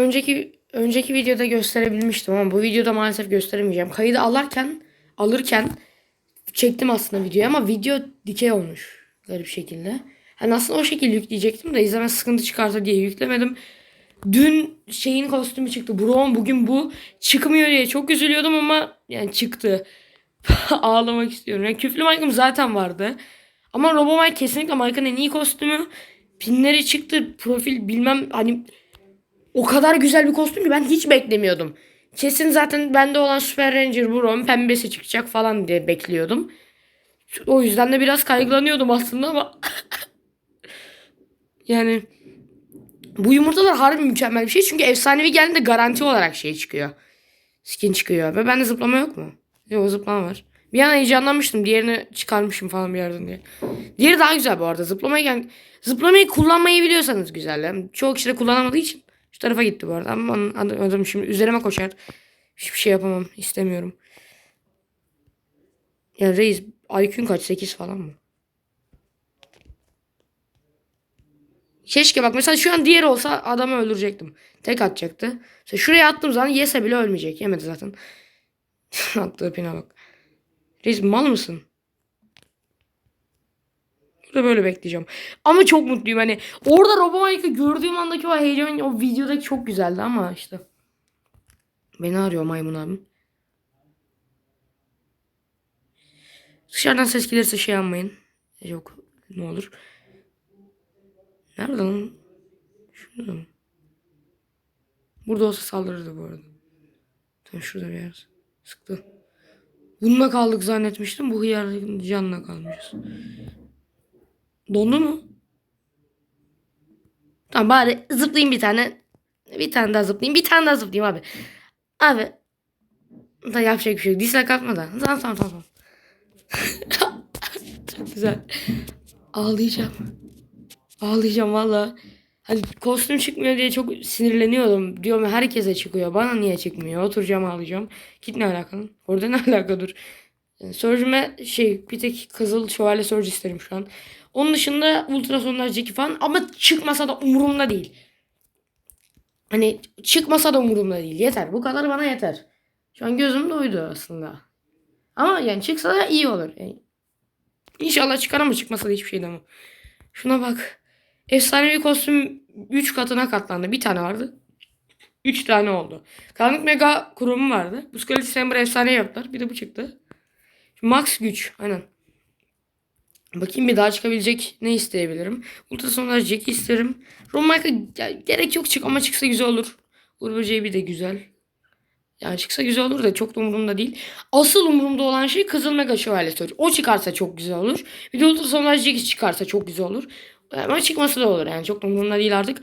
Önceki önceki videoda gösterebilmiştim ama bu videoda maalesef gösteremeyeceğim. Kaydı alırken alırken çektim aslında videoyu ama video dikey olmuş garip şekilde. Hani aslında o şekilde yükleyecektim de izleme sıkıntı çıkarsa diye yüklemedim. Dün şeyin kostümü çıktı. Brown bugün bu çıkmıyor diye çok üzülüyordum ama yani çıktı. Ağlamak istiyorum. Yani küflü Mike'ım zaten vardı. Ama Robo Mike kesinlikle Mike'ın en iyi kostümü. Pinleri çıktı. Profil bilmem hani o kadar güzel bir kostüm ki ben hiç beklemiyordum. Kesin zaten bende olan Super Ranger Brown pembesi çıkacak falan diye bekliyordum. O yüzden de biraz kaygılanıyordum aslında ama yani bu yumurtalar harbi mükemmel bir şey. Çünkü efsanevi geldiğinde garanti olarak şey çıkıyor. Skin çıkıyor. Ve bende zıplama yok mu? Yok zıplama var. Bir an heyecanlanmıştım. Diğerini çıkarmışım falan bir yerden diye. Diğeri daha güzel bu arada. Zıplamayı, zıplamayı kullanmayı biliyorsanız güzel. Yani çoğu kişi de kullanamadığı için. Şu tarafa gitti bu arada. Ama adam şimdi üzerime koşar. Hiçbir şey yapamam. istemiyorum. Ya reis IQ'un kaç? 8 falan mı? Keşke bak mesela şu an diğer olsa adamı öldürecektim. Tek atacaktı. Mesela şuraya attığım zaman yese bile ölmeyecek. Yemedi zaten. Attığı pine bak. Reis mal mısın? Burada böyle bekleyeceğim. Ama çok mutluyum hani. Orada Robomike'ı gördüğüm andaki o heyecan o videodaki çok güzeldi ama işte. Beni arıyor maymun abim. Dışarıdan ses gelirse şey yapmayın. Yok ne olur. Nerede lan? Şurada mı? Burada olsa saldırırdı bu arada. Tam şurada bir yer. Sıktı. Bununla kaldık zannetmiştim. Bu hıyar canla kalmışız. Dondu mu? Tamam bari zıplayayım bir tane. Bir tane daha zıplayayım. Bir tane daha zıplayayım abi. Abi. Da yapacak bir şey yok. Dislike atma da. Tamam tamam tamam. Çok güzel. Ağlayacağım. Ağlayacağım valla. Hani kostüm çıkmıyor diye çok sinirleniyordum. Diyorum herkese çıkıyor. Bana niye çıkmıyor? Oturacağım ağlayacağım. Git ne alakalı? Orada ne alakadır? Yani Surge'ime şey bir tek Kızıl Şövalye Surge isterim şu an. Onun dışında ultrasonlar Jackie falan ama çıkmasa da umurumda değil. Hani çıkmasa da umurumda değil. Yeter. Bu kadar bana yeter. Şu an gözüm doydu aslında. Ama yani çıksa da iyi olur. Yani İnşallah çıkar ama çıkmasa da hiçbir şey demem. Şuna bak. Efsanevi kostüm 3 katına katlandı. Bir tane vardı. 3 tane oldu. Karanlık Mega kurumu vardı. Bu Skeleton Chamber efsane yaptılar. Bir de bu çıktı. Max güç. Aynen. Bakayım bir daha çıkabilecek ne isteyebilirim. Ultrasonlar Jack'i isterim. Romaka gerek yok çık ama çıksa güzel olur. Uğur Böceği bir de güzel. Yani çıksa güzel olur da çok da umurumda değil. Asıl umurumda olan şey Kızıl Mega Şövalye Surge. O çıkarsa çok güzel olur. Bir de Ultrasonlar Jack çıkarsa çok güzel olur. Ama çıkması da olur yani çok da umurumda değil artık.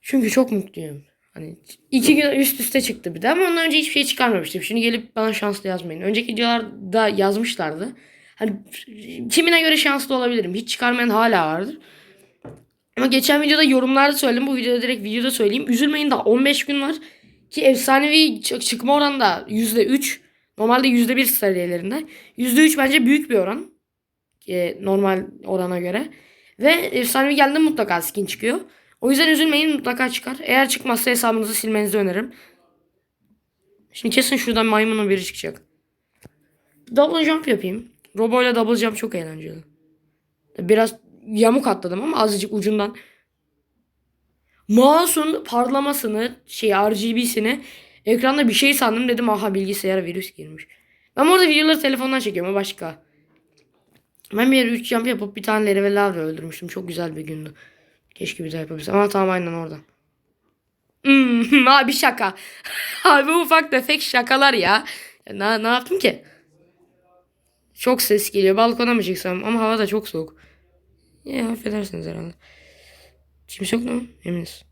Çünkü çok mutluyum. Hani iki gün üst üste çıktı bir de ama ondan önce hiçbir şey çıkarmamıştım. Şimdi gelip bana şanslı yazmayın. Önceki videolarda yazmışlardı. Hani kimine göre şanslı olabilirim. Hiç çıkarmayan hala vardır. Ama geçen videoda yorumlarda söyledim. Bu videoda direkt videoda söyleyeyim. Üzülmeyin daha 15 gün var. Ki efsanevi çık- çıkma oranı da %3. Normalde %1 seviyelerinde. %3 bence büyük bir oran. Ki normal orana göre. Ve efsanevi geldiğinde mutlaka skin çıkıyor. O yüzden üzülmeyin mutlaka çıkar. Eğer çıkmazsa hesabınızı silmenizi öneririm. Şimdi kesin şuradan maymunun biri çıkacak. Double jump yapayım. Robo ile double jump çok eğlenceli. Biraz yamuk atladım ama azıcık ucundan. Mouse'un parlamasını, şey RGB'sini ekranda bir şey sandım dedim aha bilgisayara virüs girmiş. Ben orada videoları telefondan çekiyorum başka. Ben bir yere 3 jump yapıp bir tane Lere ve Lavra öldürmüştüm. Çok güzel bir gündü. Keşke bir daha yapabilsem. Ama tamam aynen orada. Hmm, abi şaka. abi ufak tefek şakalar ya ne, ne yaptım ki? Çok ses geliyor. Balkona mı çıksam? Ama hava da çok soğuk. Ya affedersiniz herhalde. Kimse yok mu? Eminiz.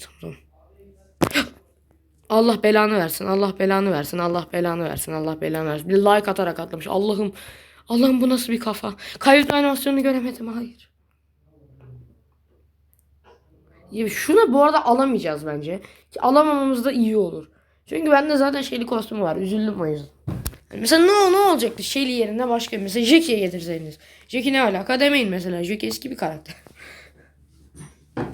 Tamam tamam. Allah belanı versin. Allah belanı versin. Allah belanı versin. Allah belanı versin. Bir like atarak atlamış. Allah'ım. Allah'ım bu nasıl bir kafa? Kayıt animasyonunu göremedim. Hayır. Ya şunu bu arada alamayacağız bence. Ki alamamamız da iyi olur. Çünkü bende zaten şeyli kostümü var. Üzüldüm o yüzden. Yani mesela ne, ne olacaktı şeyli yerine başka mesela Jackie'ye getirseydiniz. Jackie ne alaka demeyin mesela. Jackie eski bir karakter.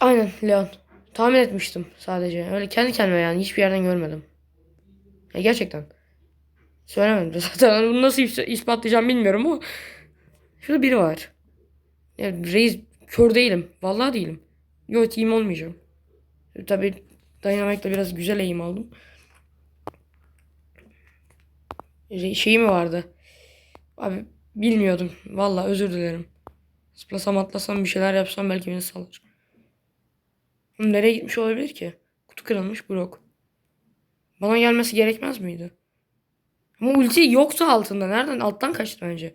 Aynen Leon. Tahmin etmiştim sadece. Öyle kendi kendime yani hiçbir yerden görmedim. Ya gerçekten. Söylemedim de zaten. Bunu nasıl is- ispatlayacağım bilmiyorum ama. Şurada biri var. Ya reis kör değilim. Vallahi değilim. Yok team olmayacağım. Tabi Dynamite'la biraz güzel eğim aldım. Şeyi mi vardı? Abi bilmiyordum. Vallahi özür dilerim. Zıplasam atlasam bir şeyler yapsam belki beni salır. Nereye gitmiş olabilir ki? Kutu kırılmış Brock. Bana gelmesi gerekmez miydi? Ama ulti yoktu altında. Nereden? Alttan kaçtı önce.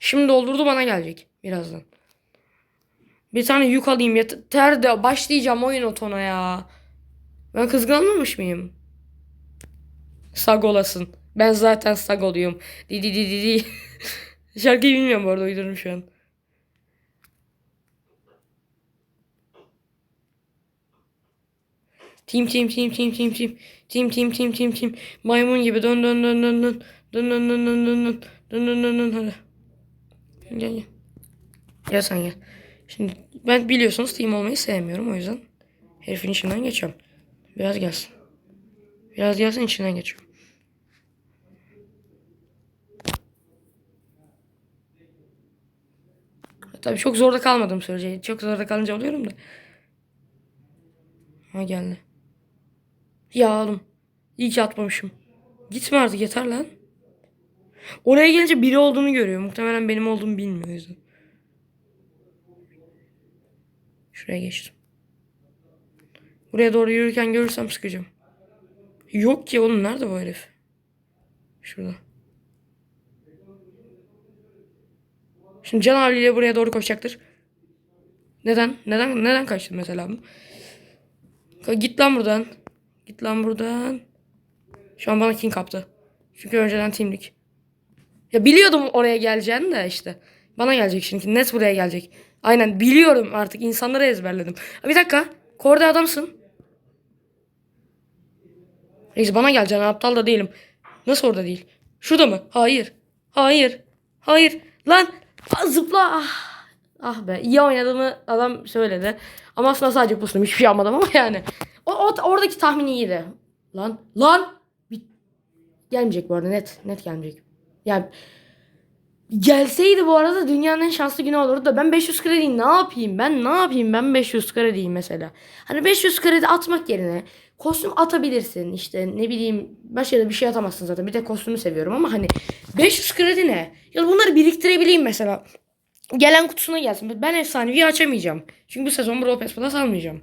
Şimdi doldurdu bana gelecek. Birazdan. Bir tane yük alayım yeter de başlayacağım oyun otona ya. Ben kızgın olmamış mıyım? Sag olasın. Ben zaten sag oluyorum. Di di di di di. Şarkıyı bilmiyorum bu arada uydurdum şu an. Tim tim tim tim tim tim. Tim tim tim tim tim. Maymun gibi dön dön dön dön dön. Dön dön dön dön dön dön. Dön dön dön dön hadi. Gel gel. Gel sen gel. Şimdi ben biliyorsunuz team olmayı sevmiyorum o yüzden. Herifin içinden geçiyorum. Biraz gelsin. Biraz gelsin içinden geçiyorum. Tabii çok zorda kalmadım sürece. Çok zorda kalınca oluyorum da. Ha geldi. Ya oğlum. İyi ki atmamışım. Gitme artık yeter lan. Oraya gelince biri olduğunu görüyor. Muhtemelen benim olduğumu bilmiyor o yüzden. Şuraya geçtim. Buraya doğru yürürken görürsem sıkacağım. Yok ki oğlum nerede bu herif? Şurada. Şimdi can haliyle buraya doğru koşacaktır. Neden? Neden? Neden kaçtın mesela? Git lan buradan. Git lan buradan. Şu an bana king kaptı. Çünkü önceden teamlik. Ya biliyordum oraya geleceğini de işte. Bana gelecek şimdi. Net buraya gelecek. Aynen biliyorum artık. insanları ezberledim. Bir dakika. Korda adamsın. Reis bana geleceksin. Aptal da değilim. Nasıl orada değil? Şurada mı? Hayır. Hayır. Hayır. Lan. Aa, Zıpla. Ah. Ah be. iyi oynadığımı adam söyledi. Ama aslında sadece pustum. Hiçbir şey yapmadım ama yani. O, o oradaki tahmin iyiydi. Lan. Lan. Bir... Gelmeyecek bu arada. Net. Net gelmeyecek. Yani Gelseydi bu arada dünyanın en şanslı günü olurdu da ben 500 krediyi ne yapayım? Ben ne yapayım? Ben 500 krediyi mesela. Hani 500 kredi atmak yerine kostüm atabilirsin. İşte ne bileyim başka da bir şey atamazsın zaten. Bir de kostümü seviyorum ama hani 500 kredi ne? Ya bunları biriktirebileyim mesela. Gelen kutusuna gelsin. Ben efsanevi açamayacağım. Çünkü bu sezon Brawl Pass Plus almayacağım.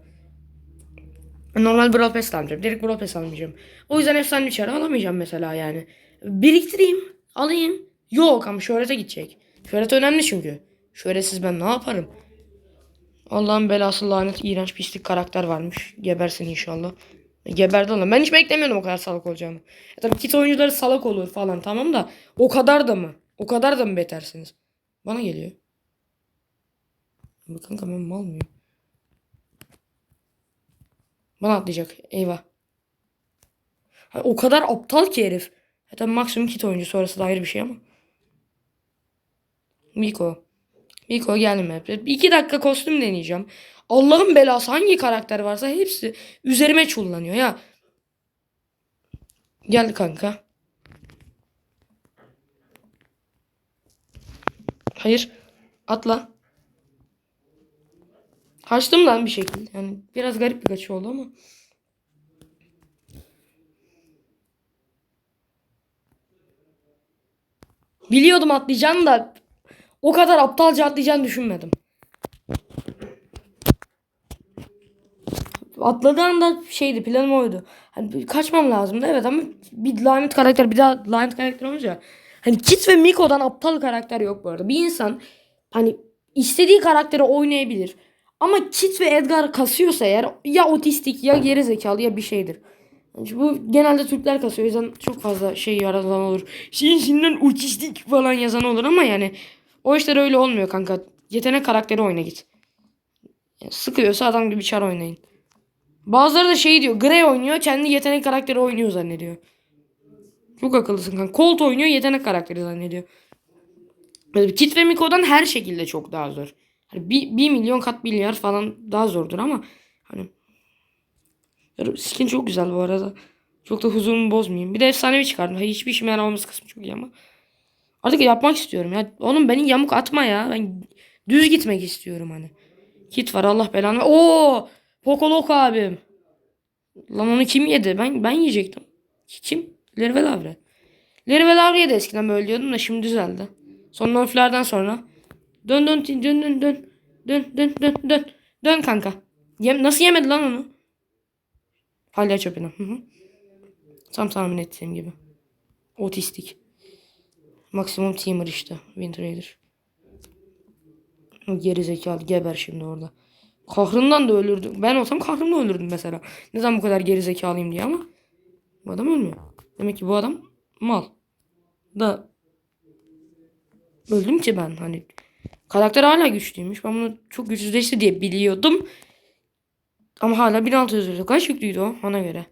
Normal Brawl Pass almayacağım. Direkt Brawl Pass almayacağım. O yüzden efsanevi çarı alamayacağım mesela yani. Biriktireyim. Alayım. Yok ama şöhrete gidecek. Şöhret önemli çünkü. Şöhretsiz ben ne yaparım? Allah'ın belası lanet iğrenç pislik karakter varmış. Gebersin inşallah. Geberdi lan. Ben hiç beklemiyordum o kadar salak olacağını. E tabii kit oyuncuları salak olur falan tamam da o kadar da mı? O kadar da mı betersiniz? Bana geliyor. Bu kanka ben mal mıyım? Bana atlayacak. Eyvah. O kadar aptal ki herif. Tabii maksimum kit oyuncusu orası da ayrı bir şey ama. Miko. Miko gelme. İki dakika kostüm deneyeceğim. Allah'ın belası hangi karakter varsa hepsi üzerime çullanıyor ya. Geldi kanka. Hayır. Atla. Kaçtım lan bir şekilde. Yani biraz garip bir kaçış oldu ama. Biliyordum atlayacağını da o kadar aptalca atlayacağını düşünmedim. Atladığı anda şeydi planım oydu. Hani kaçmam lazımdı evet ama bir lanet karakter bir daha lanet karakter olunca hani Kit ve Miko'dan aptal karakter yok bu arada. Bir insan hani istediği karakteri oynayabilir. Ama Kit ve Edgar kasıyorsa eğer ya otistik ya geri zekalı ya bir şeydir. Yani bu genelde Türkler kasıyor. O yüzden çok fazla şey yaratılan olur. Şeyin içinden otistik falan yazan olur ama yani o işler öyle olmuyor kanka. Yetenek karakteri oyna git. Yani sıkıyorsa adam gibi çar oynayın. Bazıları da şey diyor. Grey oynuyor. Kendi yetenek karakteri oynuyor zannediyor. Çok akıllısın kanka. Colt oynuyor. Yetenek karakteri zannediyor. Kit ve Miko'dan her şekilde çok daha zor. Hani bir, bir milyon kat milyar falan daha zordur ama hani skin çok güzel bu arada. Çok da huzurumu bozmayayım. Bir de efsanevi çıkardım. Hiçbir işime yaramamız kısmı çok iyi ama. Artık yapmak istiyorum ya. Oğlum beni yamuk atma ya. Ben düz gitmek istiyorum hani. Kit var Allah belanı. Oo! Pokolok abim. Lan onu kim yedi? Ben ben yiyecektim. Kim? Leri ve de eskiden böyle diyordum da şimdi düzeldi. Son nerflerden sonra. Dön dön dön dön dön dön. Dön dön dön dön. Dön kanka. Yem nasıl yemedi lan onu? Hala çöpünü. Hı hı. Tam tahmin ettiğim gibi. Otistik. Maksimum teamer işte. Wind Raider. Geri zekalı geber şimdi orada. Kahrından da öldürdüm. Ben olsam kahrımla öldürdüm mesela. Neden bu kadar geri zekalıyım diye ama. Bu adam ölmüyor. Demek ki bu adam mal. Da öldüm ki ben hani. Karakter hala güçlüymüş. Ben bunu çok güçsüzleşti diye biliyordum. Ama hala 1600 lira. Kaç yüklüydü o ona göre.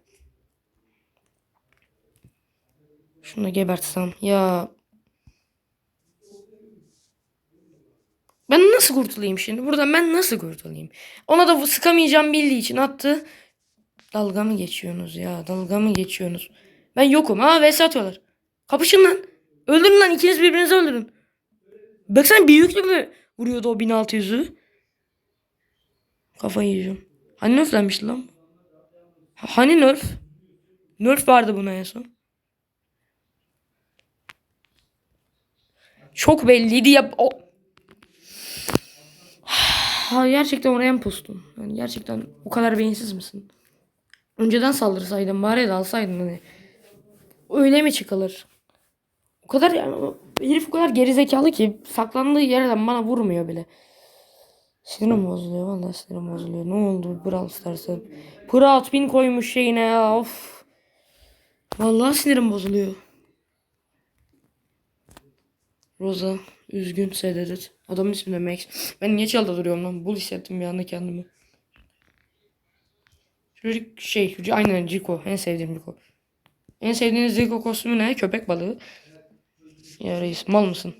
Şunu da gebertsem. Ya. Ben nasıl kurtulayım şimdi? Buradan ben nasıl kurtulayım? Ona da sıkamayacağım bildiği için attı. Dalga mı geçiyorsunuz ya? Dalga mı geçiyorsunuz? Ben yokum. Ha vs atıyorlar. Kapışın lan. Öldürün lan. ikiniz birbirinizi öldürün. Baksana bir yüklü mü vuruyordu o 1600'ü? Kafayı yiyeceğim. Hani nerflenmişti lan? Ha- Hani nerf? Nerf vardı buna en son. Çok belliydi ya. O... Ha, gerçekten oraya mı postun? Yani gerçekten o kadar beyinsiz misin? Önceden saldırsaydın bari de alsaydın hani. Öyle mi çıkılır? O kadar yani herif o kadar gerizekalı ki saklandığı yerden bana vurmuyor bile. Sinirim bozuluyor vallahi sinirim bozuluyor. Ne oldu Brawl Stars'a? Pırat bin koymuş şeyine ya of. Vallahi sinirim bozuluyor. Rosa üzgün Sededet. Adamın ismi de Max. Ben niye çalda duruyorum lan? Bul hissettim bir anda kendimi. Çocuk şey aynen Rico. En sevdiğim Rico. En sevdiğiniz Rico kostümü ne? Köpek balığı. Ya reis mal mısın?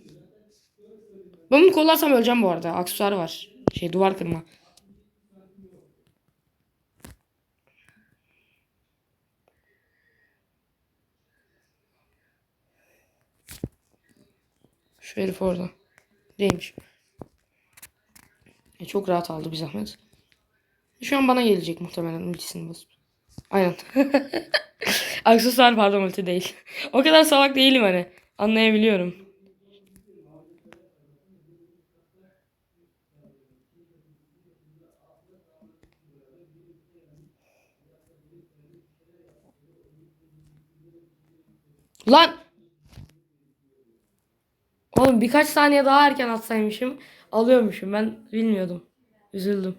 Ben bunu kollarsam öleceğim bu arada. Aksesuarı var. Şey duvar kırma. Şu herif orada. Değilmiş. E, çok rahat aldı bir zahmet. Şu an bana gelecek muhtemelen ultisini basıp. Aynen. Aksesuar pardon ulti değil. o kadar salak değilim hani. Anlayabiliyorum. Lan! Oğlum birkaç saniye daha erken atsaymışım. Alıyormuşum. Ben bilmiyordum. Üzüldüm.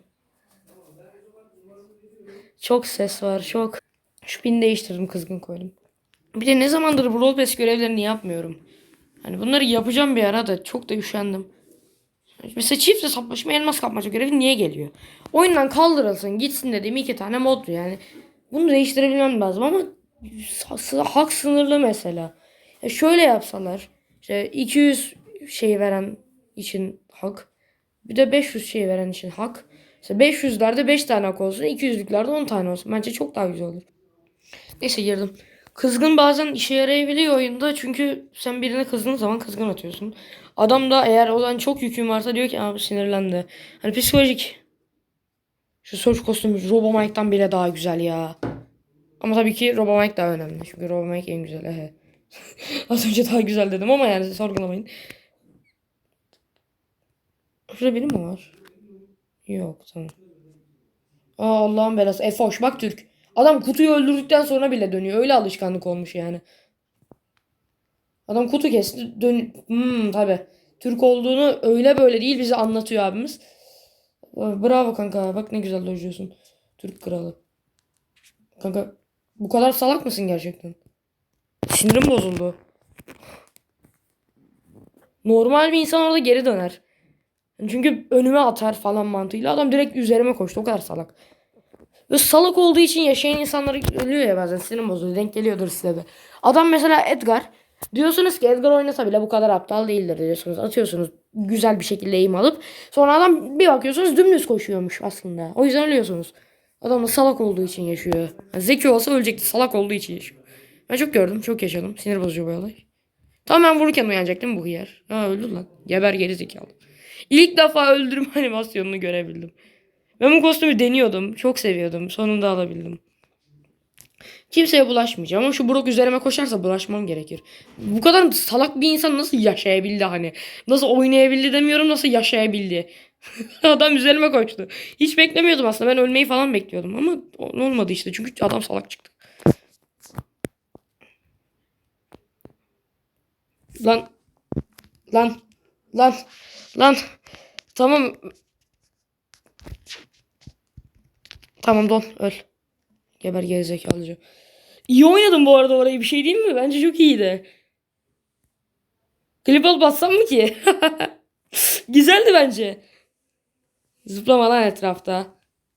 Çok ses var. Çok. Şu pini değiştirdim. Kızgın koydum. Bir de ne zamandır bu roleplay görevlerini yapmıyorum. Hani bunları yapacağım bir ara da çok da üşendim. Mesela çift hesaplaşma elmas kapmaca görevi niye geliyor? Oyundan kaldırılsın gitsin dediğim iki tane mod yani. Bunu değiştirebilmem lazım ama hak sınırlı mesela. Ya şöyle yapsalar. İşte 200 şey veren için hak. Bir de 500 şey veren için hak. İşte 500'lerde 5 tane hak olsun. 200'lüklerde 10 tane olsun. Bence çok daha güzel olur. Neyse girdim. Kızgın bazen işe yarayabiliyor oyunda. Çünkü sen birine kızdığın zaman kızgın atıyorsun. Adam da eğer olan çok yükün varsa diyor ki abi sinirlendi. Hani psikolojik. Şu Surge kostümü Robomike'dan bile daha güzel ya. Ama tabii ki Robomike daha önemli. Çünkü Robomike en güzel. Az önce daha güzel dedim ama yani sorgulamayın. Şurada biri mi var? Yok tamam. Aa Allah'ın belası. Efoş bak Türk. Adam kutuyu öldürdükten sonra bile dönüyor. Öyle alışkanlık olmuş yani. Adam kutu kesti. Dön hmm, tabi. Türk olduğunu öyle böyle değil bize anlatıyor abimiz. Bravo kanka. Bak ne güzel dojluyorsun. Türk kralı. Kanka bu kadar salak mısın gerçekten? Sinirim bozuldu. Normal bir insan orada geri döner. Çünkü önüme atar falan mantığıyla. Adam direkt üzerime koştu. O kadar salak. Ve salak olduğu için yaşayan insanlar ölüyor ya bazen. Sinirim bozuluyor. Denk geliyordur size de. Adam mesela Edgar. Diyorsunuz ki Edgar oynasa bile bu kadar aptal değildir diyorsunuz. Atıyorsunuz güzel bir şekilde eğim alıp sonra adam bir bakıyorsunuz dümdüz koşuyormuş aslında. O yüzden ölüyorsunuz. Adam da salak olduğu için yaşıyor. Yani zeki olsa ölecekti. Salak olduğu için yaşıyor. Ben çok gördüm. Çok yaşadım. Sinir bozucu bir olay. Tam ben vururken uyanacak değil mi bu hıyar? Ha öldü lan. Geber geri zekalı. İlk defa öldürme animasyonunu görebildim. Ben bu kostümü deniyordum. Çok seviyordum. Sonunda alabildim. Kimseye bulaşmayacağım ama şu Brock üzerime koşarsa bulaşmam gerekir. Bu kadar salak bir insan nasıl yaşayabildi hani? Nasıl oynayabildi demiyorum nasıl yaşayabildi. adam üzerime koştu. Hiç beklemiyordum aslında ben ölmeyi falan bekliyordum ama olmadı işte çünkü adam salak çıktı. Lan. Lan. Lan. Lan. Tamam. Tamam don öl. Geber gerizekalıca. İyi oynadım bu arada orayı bir şey değil mi? Bence çok iyiydi. Klip alıp atsam mı ki? Güzeldi bence. Zıplama lan etrafta.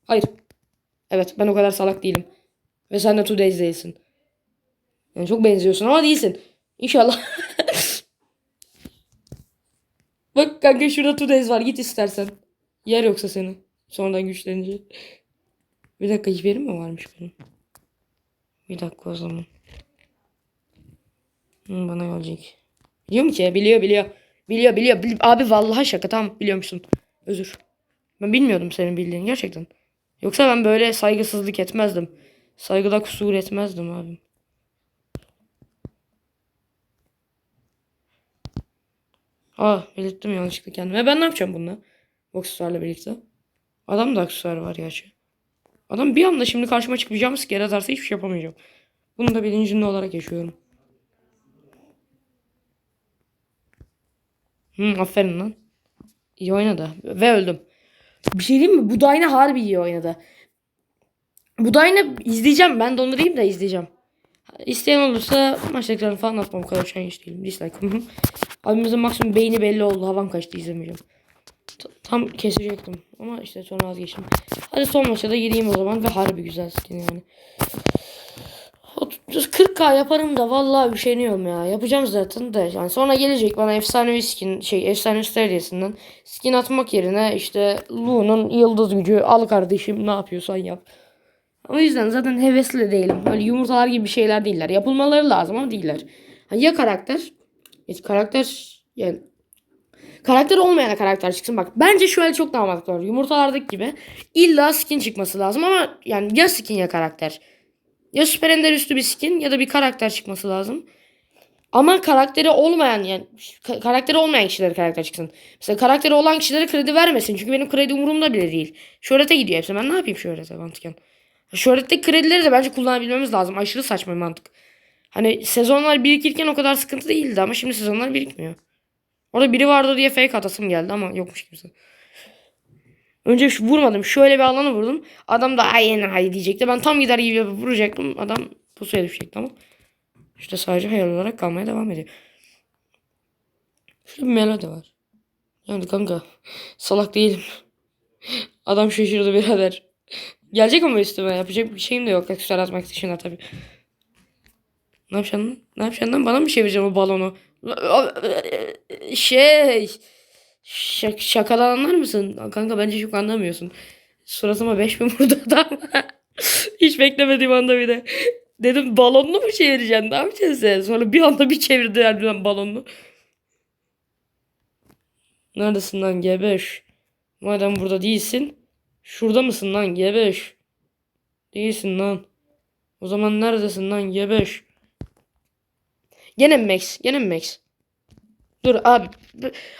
Hayır. Evet ben o kadar salak değilim. Ve sen de Two Days değilsin. Yani çok benziyorsun ama değilsin. İnşallah. Bak kanka şurada Two Days var git istersen. Yer yoksa seni. Sonradan güçlenince. Bir dakika hiçbirim mi varmış benim? Bir dakika o zaman. Hı, bana gelecek. Biliyor mu ki? Biliyor biliyor. Biliyor biliyor. Bil- Abi vallahi şaka tamam biliyor musun? Özür. Ben bilmiyordum senin bildiğini gerçekten. Yoksa ben böyle saygısızlık etmezdim. Saygıda kusur etmezdim abim. Aa belirttim yanlışlıkla kendime. Ben ne yapacağım bununla? Bu aksesuarla birlikte. Adam da aksesuar var gerçi. Adam bir anda şimdi karşıma çıkıp jumpscare atarsa hiçbir şey yapamayacağım. Bunu da bilincinde olarak yaşıyorum. Hı, aferin lan. İyi oynadı. Ve öldüm. Bir şey diyeyim mi? Bu Dyna harbi iyi oynadı. Bu Dyna izleyeceğim. Ben dondurayım da izleyeceğim. İsteyen olursa maç tekrarını falan atmam. O kadar üşengeç değilim. Dislike. Abimizin maksimum beyni belli oldu. Havam kaçtı izlemeyeceğim. Tam kesecektim. Ama işte sonra vazgeçtim. Hadi son maça da gireyim o zaman. Ve harbi güzel skin yani. 40k yaparım da vallahi üşeniyorum ya. Yapacağım zaten de. Yani sonra gelecek bana efsanevi skin şey efsanevi seviyesinden skin atmak yerine işte Lu'nun yıldız gücü al kardeşim ne yapıyorsan yap. O yüzden zaten hevesli değilim. Böyle yumurtalar gibi şeyler değiller. Yapılmaları lazım ama değiller. Ya karakter ya karakter yani karakter olmayan karakter çıksın. Bak bence şöyle çok daha mantıklı olur. Yumurtalardaki gibi illa skin çıkması lazım ama yani ya skin ya karakter. Ya süper ender üstü bir skin ya da bir karakter çıkması lazım. Ama karakteri olmayan yani ka- karakteri olmayan kişilere karakter çıksın. Mesela karakteri olan kişilere kredi vermesin. Çünkü benim kredi umurumda bile değil. Şöhrete gidiyor hepsi. Ben ne yapayım şöhrete mantıken? Şöhretteki kredileri de bence kullanabilmemiz lazım. Aşırı saçma bir mantık. Hani sezonlar birikirken o kadar sıkıntı değildi ama şimdi sezonlar birikmiyor. Orada biri vardı diye fake atasım geldi ama yokmuş kimse. Önce şu vurmadım. Şöyle bir alanı vurdum. Adam da ay ay diyecekti. Ben tam gider gibi vuracaktım. Adam pusuya düşecekti ama. İşte sadece hayal olarak kalmaya devam ediyor. Şurada bir melodi var. Yani kanka salak değilim. Adam şaşırdı birader. Gelecek ama üstüme yapacak bir şeyim de yok. Aksesuar atmak dışında tabii. Ne yapacaksın? Ne yapacaksın? Bana mı çevireceğim o balonu? Şey... Şak şakadan anlar mısın? Kanka bence çok anlamıyorsun. Suratıma 5000 vurdu adam. Hiç beklemediğim anda bir de. Dedim balonunu mu çevireceksin? Ne yapacaksın sen? Sonra bir anda bir çevirdiler bir balonunu. Neredesin lan G5? Madem burada değilsin. Şurada mısın lan G5? Değilsin lan. O zaman neredesin lan G5? Gene mi Max? Gene Max? Dur abi.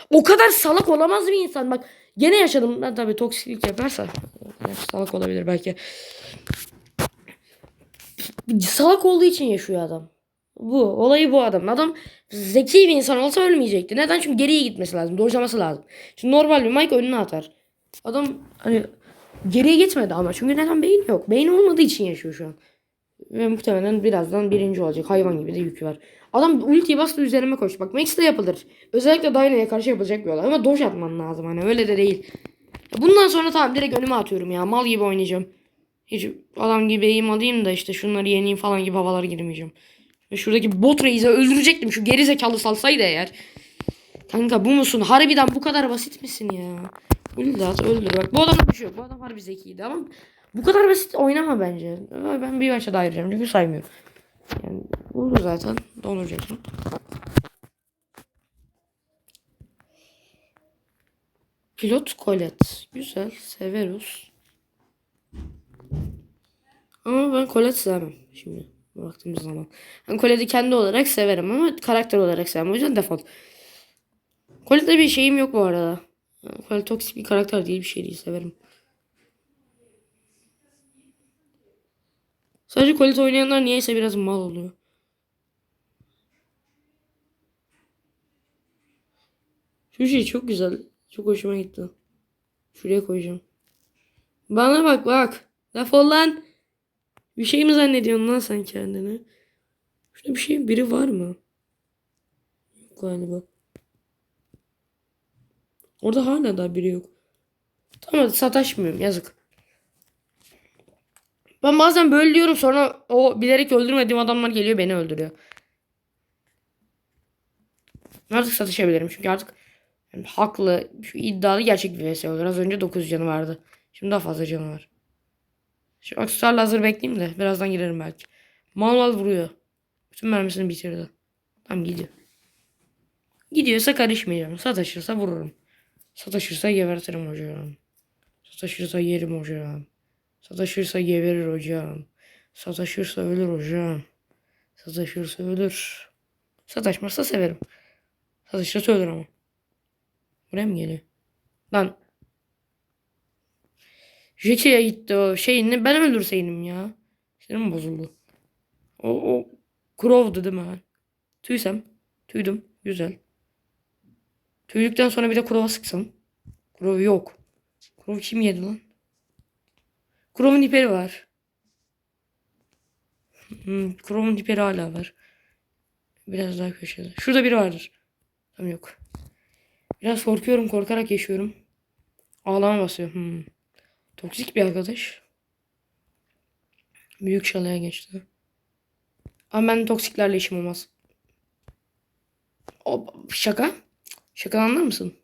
O kadar salak olamaz bir insan. Bak gene yaşadım. Ben tabii toksiklik yaparsa salak olabilir belki. Salak olduğu için yaşıyor adam. Bu. Olayı bu adam. Adam zeki bir insan olsa ölmeyecekti. Neden? Çünkü geriye gitmesi lazım. Dojlaması lazım. Şimdi normal bir Mike önüne atar. Adam hani geriye gitmedi ama. Çünkü neden? Beyin yok. Beyin olmadığı için yaşıyor şu an. Ve muhtemelen birazdan birinci olacak. Hayvan gibi de yükü var. Adam ultiyi bastı üzerime koştu. Bak Max de yapılır. Özellikle Dyna'ya karşı yapılacak bir olay. Ama doj atman lazım hani öyle de değil. Bundan sonra tamam direkt önüme atıyorum ya. Mal gibi oynayacağım. Hiç adam gibi eğim alayım da işte şunları yeneyim falan gibi havalara girmeyeceğim. Ve şuradaki bot reis'i öldürecektim. Şu geri zekalı salsaydı eğer. Kanka bu musun? Harbiden bu kadar basit misin ya? Üldat öldür bak. Bu adamda bir şey yok. Bu adam harbi zekiydi ama bu kadar basit oynama bence. Ben bir maça daha ayıracağım çünkü saymıyorum. Yani olur zaten. Donuracaksın. Pilot Colette. Güzel. Severus. Ama ben Colette sevmem. Şimdi baktığımız zaman. Ben Colette'i kendi olarak severim ama karakter olarak sevmem. O yüzden defol. Colette'de bir şeyim yok bu arada. Colette toksik bir karakter değil bir şey değil severim. Sadece Colette oynayanlar niyeyse biraz mal oluyor. Şu şey çok güzel. Çok hoşuma gitti. Şuraya koyacağım. Bana bak bak. Defol lan. Bir şey mi zannediyorsun lan sen kendini? Şurada bir şey biri var mı? Yok galiba. Orada hala da biri yok. Tamam hadi sataşmıyorum yazık. Ben bazen böyle diyorum sonra o bilerek öldürmediğim adamlar geliyor beni öldürüyor. Artık satışabilirim çünkü artık yani haklı şu iddialı gerçek bir vs olur. Az önce 9 canı vardı. Şimdi daha fazla canı var. Şu aksesuarla hazır bekleyeyim de birazdan girerim belki. Mal vuruyor. Bütün mermisini bitirdi. Tamam gidiyor. Gidiyorsa karışmayacağım. Sataşırsa vururum. Sataşırsa gebertirim hocam. Sataşırsa yerim hocam. Sataşırsa geberir hocam. Sataşırsa ölür hocam. Sataşırsa ölür. Sataşmazsa severim. Sataşırsa ölür ama. Buraya mı geliyor? Lan. Jackie'ye gitti o şeyini ben öldürseydim ya. Sinirim bozuldu. O, o Crow'du değil mi? ben? Tüysem. Tüydüm. Güzel. Tüydükten sonra bir de Crow'a sıksam. Crow yok. Crow kim yedi lan? Crow'un hiperi var. Hmm, Crow'un hiperi hala var. Biraz daha köşede. Şurada biri vardır. Tam yok. Biraz korkuyorum. Korkarak yaşıyorum. Ağlama basıyor. Hmm. Toksik bir arkadaş. Büyük şalaya geçti. Ama ben toksiklerle işim olmaz. O şaka. Şaka anlar mısın?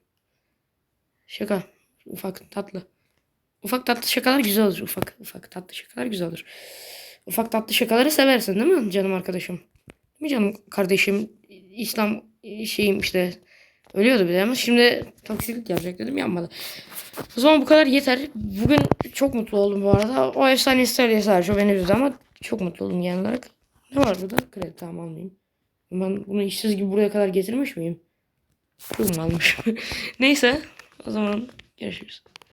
Şaka. Ufak tatlı. Ufak tatlı şakalar güzel olur. Ufak ufak tatlı şakalar güzel olur. Ufak tatlı şakaları seversin değil mi canım arkadaşım? Değil mi canım kardeşim? İslam şeyim işte ölüyordu bir de ama şimdi toksiklik yapacak dedim yapmadı. O zaman bu kadar yeter. Bugün çok mutlu oldum bu arada. O efsane ister sadece o beni üzdü ama çok mutlu oldum genel olarak. Ne var burada? Kredi tamam almayayım. Ben bunu işsiz gibi buraya kadar getirmiş miyim? Mu almışım? Neyse o zaman görüşürüz.